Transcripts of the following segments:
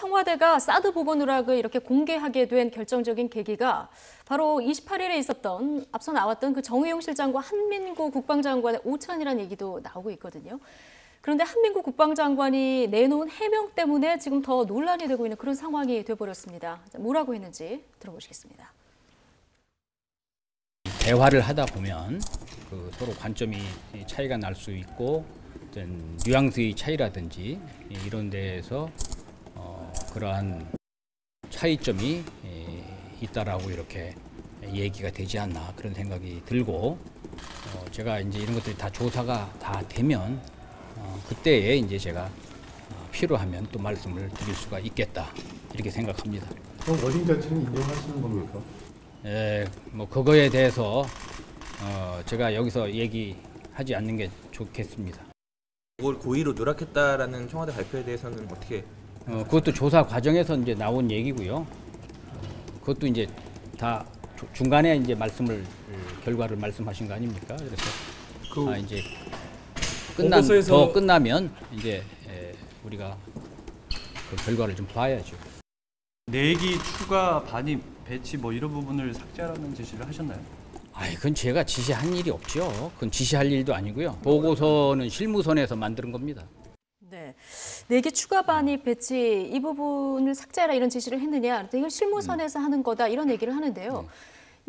청와대가 사드 보고 누락을 이렇게 공개하게 된 결정적인 계기가 바로 28일에 있었던 앞서 나왔던 그 정의용 실장과 한민구 국방장관의 오찬이라는 얘기도 나오고 있거든요. 그런데 한민구 국방장관이 내놓은 해명 때문에 지금 더 논란이 되고 있는 그런 상황이 돼버렸습니다. 뭐라고 했는지 들어보시겠습니다. 대화를 하다 보면 그 서로 관점이 차이가 날 수 있고 뉘앙스의 차이라든지 이런 데에서 어, 그러한 차이점이 있다라고 이렇게 얘기가 되지 않나 그런 생각이 들고 어, 제가 이제 이런 것들이 다 조사가 다 되면 어, 그때에 이제 제가 어, 필요하면 또 말씀을 드릴 수가 있겠다 이렇게 생각합니다. 그럼 워딩 자체는 인정하시는 겁니까? 에, 뭐 그거에 대해서 어, 제가 여기서 얘기하지 않는 게 좋겠습니다. 그걸 고의로 누락했다라는 청와대 발표에 대해서는 어떻게 어, 그것도 조사 과정에서 이제 나온 얘기고요. 그것도 이제 다 조- 중간에 이제 말씀을 그 결과를 말씀하신 거 아닙니까? 그래서 그 아, 이제 끝난 더 끝나면 이제 에, 우리가 그 결과를 좀 봐야죠. 내기 추가 반입 배치 뭐 이런 부분을 삭제하라는 제시를 하셨나요? 아이, 그건 제가 지시한 일이 없죠. 그건 지시할 일도 아니고요. 보고서는 실무선에서 만드는 겁니다. 네. 내기 추가 반입 배치 이 부분을 삭제하라 이런 지시를 했느냐. 이건 실무선에서 하는 거다 이런 얘기를 하는데요.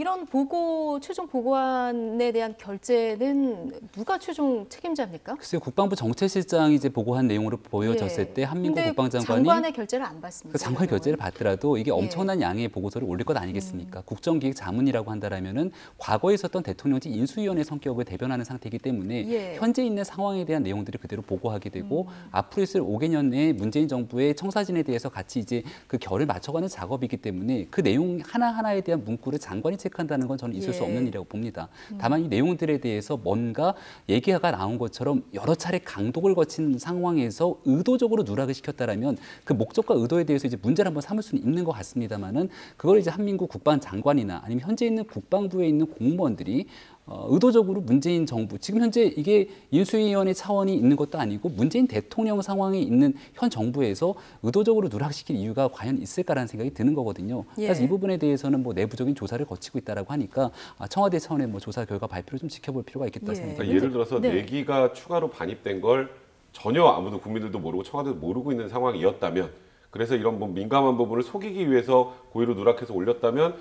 이런 보고 최종 보고안에 대한 결재는 누가 최종 책임자입니까? 글쎄요, 국방부 정책실장이 이제 보고한 내용으로 보여졌을 예. 때 근데 국방장관이 장관의 결재를 안 받습니다. 그 장관 결재를 받더라도 이게 예. 음. 엄청난 양의 보고서를 올릴 것 아니겠습니까? 국정기획 자문이라고 한다라면은 과거에 있었던 대통령직 인수위원회 성격을 대변하는 상태이기 때문에 예. 현재 있는 상황에 대한 내용들을 그대로 보고하게 되고 음. 앞으로 있을 5개년의 문재인 정부의 청사진에 대해서 같이 이제 그 결을 맞춰가는 작업이기 때문에 그 내용 하나 하나에 대한 문구를 장관이 체크한다는 건 저는 있을 수 예. 없는 일이라고 봅니다. 다만 이 내용들에 대해서 뭔가 얘기가 나온 것처럼 여러 차례 강독을 거친 상황에서 의도적으로 누락을 시켰다라면 그 목적과 의도에 대해서 이제 문제를 한번 삼을 수는 있는 것 같습니다만은 그걸 이제 한민국 국방장관이나 아니면 현재 있는 국방부에 있는 공무원들이 어, 의도적으로 문재인 정부 지금 현재 이게 인수위원회 차원이 있는 것도 아니고 문재인 대통령 상황에 있는 현 정부에서 의도적으로 누락시킬 이유가 과연 있을까라는 생각이 드는 거거든요. 그래서 예. 이 부분에 대해서는 뭐 내부적인 조사를 거치고 있다라고 하니까 아, 청와대 차원의 뭐 조사 결과 발표를 좀 지켜볼 필요가 있겠다 예. 생각이 그러니까 듭니다. 예를 들어서 네. 내기가 추가로 반입된 걸 전혀 아무도 국민들도 모르고 청와대도 모르고 있는 상황이었다면 그래서 이런 뭐 민감한 부분을 속이기 위해서 고의로 누락해서 올렸다면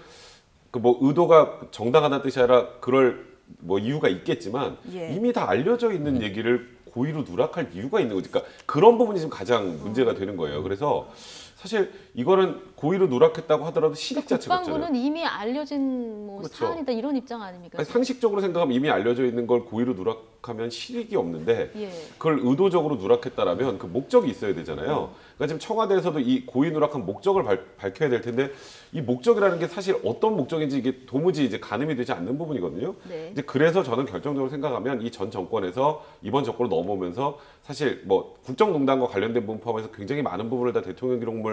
그 뭐 의도가 정당하다는 뜻이 아니라 그럴 뭐 이유가 있겠지만 예. 이미 다 알려져 있는 얘기를 고의로 누락할 이유가 있는 거지. 그러니까 그런 부분이 지금 가장 문제가 되는 거예요. 그래서 사실 이거는 고의로 누락했다고 하더라도 실익 자체가 없잖아요. 국방부는 이미 알려진 뭐 그렇죠. 사안이다 이런 입장 아닙니까? 아니, 상식적으로 생각하면 이미 알려져 있는 걸 고의로 누락하면 실익이 없는데 예. 그걸 의도적으로 누락했다라면 그 목적이 있어야 되잖아요. 그러니까 지금 청와대에서도 이 고의 누락한 목적을 발, 밝혀야 될 텐데 이 목적이라는 게 사실 어떤 목적인지 이게 도무지 이제 가늠이 되지 않는 부분이거든요. 네. 이제 그래서 저는 결정적으로 생각하면 이 전 정권에서 이번 정권으로 넘어오면서 사실 뭐 국정농단과 관련된 부분 포함해서 굉장히 많은 부분을 다 대통령 기록물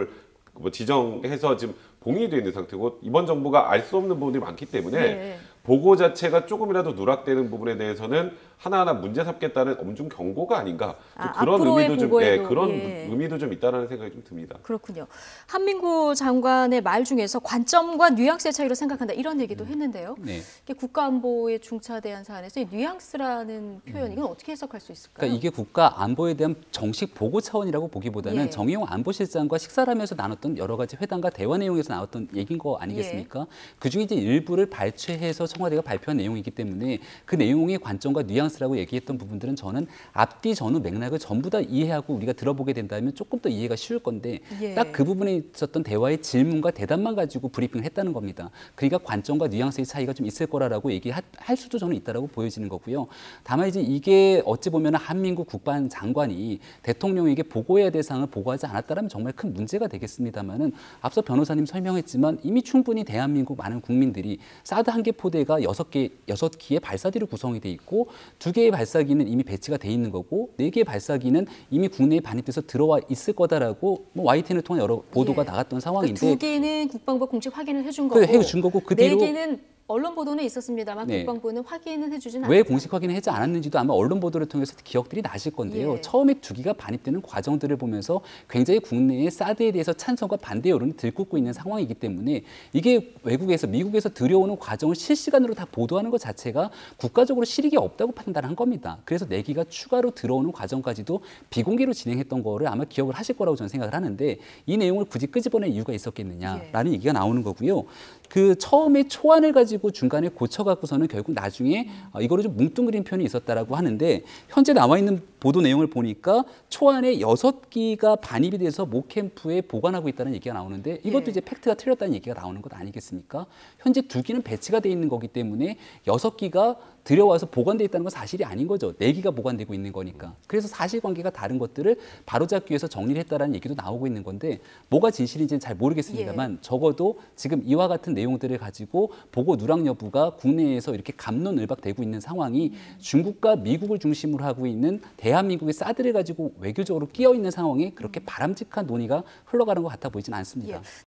뭐 지정해서 지금 봉인이 있는 상태고 이번 정부가 알 수 없는 부분들이 많기 때문에 네. 보고 자체가 조금이라도 누락되는 부분에 대해서는 하나하나 문제 삼겠다는 엄중 경고가 아닌가 좀 아, 그런 의미도 좀 예, 그런 예. 의미도 좀 있다라는 생각이 좀 듭니다. 그렇군요. 한민구 장관의 말 중에서 관점과 뉘앙스의 차이로 생각한다 이런 얘기도 했는데요. 네. 국가안보에 중차대한 사안에서 이 뉘앙스라는 표현 이건 어떻게 해석할 수 있을까요? 그러니까 이게 국가 안보에 대한 정식 보고 차원이라고 보기보다는 예. 정의용 안보실장과 식사를 하면서 나눴던 여러 가지 회담과 대화 내용에서 나왔던 얘기인 거 아니겠습니까? 그중에 이제 일부를 발췌해서 청와대가 발표한 내용이기 때문에 그 내용의 관점과 뉘앙스라고 얘기했던 부분들은 저는 앞뒤 전후 맥락을 전부 다 이해하고 우리가 들어보게 된다면 조금 더 이해가 쉬울 건데 예. 딱그 부분에 있었던 대화의 질문과 대답만 가지고 브리핑을 했다는 겁니다. 그러니까 관점과 뉘앙스의 차이가 좀 있을 거라고 얘기할 수도 저는 있다라고 보여지는 거고요. 다만 이제 이게 어찌 보면 한민국 국방 장관이 대통령에게 보고해야 될 사항을 보고하지 않았다면 정말 큰 문제가 되겠습니다만은 앞서 변호사님 설명 했지만 이미 충분히 대한민국 많은 국민들이 사드 한 개 포대가 여섯 개 여섯 기의 발사대로 구성이 돼 있고 두 개의 발사기는 이미 배치가 돼 있는 거고 네 개의 발사기는 이미 국내에 반입돼서 들어와 있을 거다라고 뭐 YTN을 통해 여러 보도가 예. 나갔던 그 상황인데 두 개는 국방부 공식 확인을 해준 그 거고 해준 거고 그네 개는 언론 보도는 있었습니다만 네. 국방부는 확인은 해주진 왜 않았죠. 공식 확인을 하지 않았는지도 아마 언론 보도를 통해서 기억들이 나실 건데요. 예. 처음에 두 기가 반입되는 과정들을 보면서 굉장히 국내에 사드에 대해서 찬성과 반대 여론이 들끓고 있는 상황이기 때문에 이게 외국에서 미국에서 들여오는 과정을 실시간으로 다 보도하는 것 자체가 국가적으로 실익이 없다고 판단한 겁니다. 그래서 네 기가 추가로 들어오는 과정까지도 비공개로 진행했던 거를 아마 기억을 하실 거라고 저는 생각을 하는데 이 내용을 굳이 끄집어낼 이유가 있었겠느냐라는 얘기가 나오는 거고요. 그 처음에 초안을 가지고 중간에 고쳐갖고서는 결국 나중에 어, 이거를 좀 뭉뚱그린 표현이 있었다라고 하는데 현재 나와 있는 보도 내용을 보니까 초안에 여섯 기가 반입이 돼서 모 캠프에 보관하고 있다는 얘기가 나오는데 이것도 예. 이제 팩트가 틀렸다는 얘기가 나오는 것 아니겠습니까? 현재 두 기는 배치가 돼 있는 거기 때문에 여섯 기가 들여와서 보관돼 있다는 건 사실이 아닌 거죠. 네 기가 보관되고 있는 거니까. 그래서 사실관계가 다른 것들을 바로잡기 위해서 정리를 했다라는 얘기도 나오고 있는 건데 뭐가 진실인지는 잘 모르겠습니다만 적어도 지금 이와 같은 내용들을 가지고 보고 누락 여부가 국내에서 이렇게 감론을박되고 있는 상황이 중국과 미국을 중심으로 하고 있는 대 한민국의 사드를 가지고 외교적으로 끼어 있는 상황에 그렇게 바람직한 논의가 흘러가는 것 같아 보이진 않습니다. 예.